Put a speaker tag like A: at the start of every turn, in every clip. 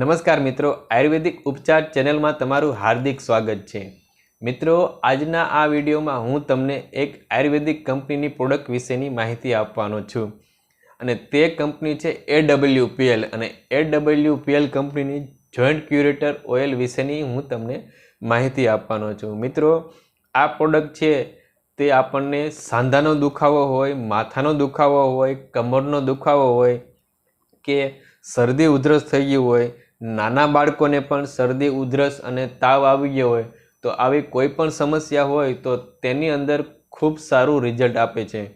A: નમસ્કાર મિત્રો, આયુર્વેદિક ઉપચાર ચેનલમાં તમારું હાર્દિક સ્વાગત છે. મિત્રો, આજના આ વિડીયોમાં હું તમને એક આયુર્વેદિક કંપનીની પ્રોડક્ટ વિશેની માહિતી આપવાનો છું. અને તે કંપની છે એ ડબલ્યુપીએલ અને એ કંપનીની જોઈન્ટ ક્યુરેટર ઓઇલ વિશેની હું તમને માહિતી આપવાનો છું. મિત્રો, આ પ્રોડક્ટ છે, તે આપણને સાંધાનો દુખાવો હોય, માથાનો દુખાવો હોય, કમરનો દુખાવો હોય, કે શરદી ઉધરસ થઈ ગયું હોય નાના બાળકોને પણ શરદી, ઉધરસ અને તાવ આવી ગયો હોય, તો આવી કોઈ પણ સમસ્યા હોય, તો તેની અંદર ખૂબ સારું રિઝલ્ટ આપે છે.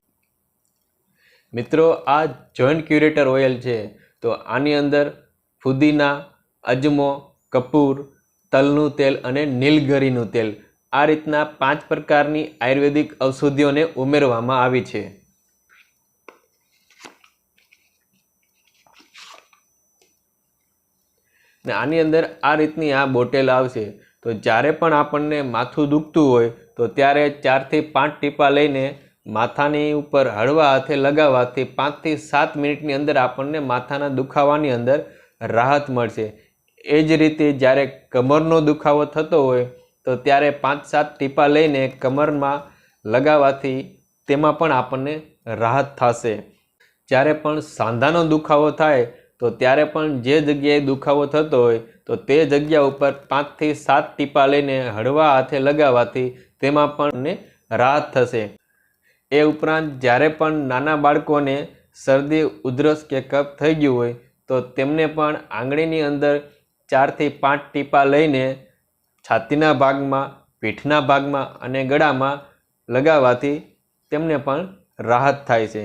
A: મિત્રો, આ જોઈન્ટ ક્યુરેટર ઓઇલ છે, તો આની અંદર ફુદીના, અજમો, કપૂર, તલનું તેલ અને નીલગરીનું તેલ આ રીતના પાંચ પ્રકારની આયુર્વેદિક ઔષધિઓને ઉમેરવામાં આવી છે. ને આની અંદર આ રીતની આ બોટેલ આવશે. તો જ્યારે પણ આપણને માથું દુખતું હોય, તો ત્યારે ચારથી પાંચ ટીપા લઈને માથાની ઉપર હળવા હાથે લગાવવાથી પાંચથી સાત મિનિટની અંદર આપણને માથાના દુખાવાની અંદર રાહત મળશે. એ જ રીતે જ્યારે કમરનો દુખાવો થતો હોય, તો ત્યારે પાંચ સાત ટીપા લઈને કમરમાં લગાવવાથી તેમાં પણ આપણને રાહત થશે. જ્યારે પણ સાંધાનો દુખાવો થાય તો ત્યારે પણ જે જગ્યાએ દુખાવો થતો હોય, તો તે જગ્યા ઉપર પાંચથી સાત ટીપા લઈને હળવા હાથે લગાવવાથી તેમાં પણ રાહત થશે. એ ઉપરાંત જ્યારે પણ નાના બાળકોને શરદી, ઉધરસ કે કફ થઈ ગયું હોય, તો તેમને પણ આંગળીની અંદર ચારથી પાંચ ટીપા લઈને છાતીના ભાગમાં, પીઠના ભાગમાં અને ગળામાં લગાવવાથી તેમને પણ રાહત થાય છે.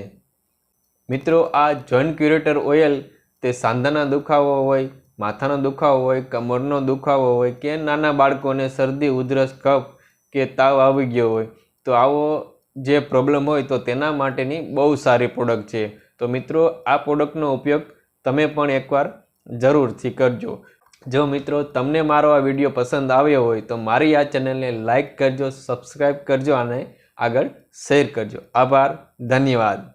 A: મિત્રો, આ જોઈન્ટ ક્યુરેટર ઓઇલ તે સાંધાના દુખાવો હોય, માથાનો દુખાવો હોય, કમરનો દુખાવો હોય કે નાના બાળકોને શરદી, ઉધરસ, કફ કે તાવ આવી ગયો હોય, તો આવો જે પ્રોબ્લેમ હોય તો તેના માટેની બહુ સારી પ્રોડક્ટ છે. તો મિત્રો, આ પ્રોડક્ટનો ઉપયોગ તમે પણ એકવાર જરૂરથી કરજો. જો મિત્રો, તમને મારો આ વીડિયો પસંદ આવ્યો હોય તો મારી આ ચેનલને લાઇક કરજો સબસ્ક્રાઈબ કરજો અને આગળ શેર કરજો. આભાર, ધન્યવાદ.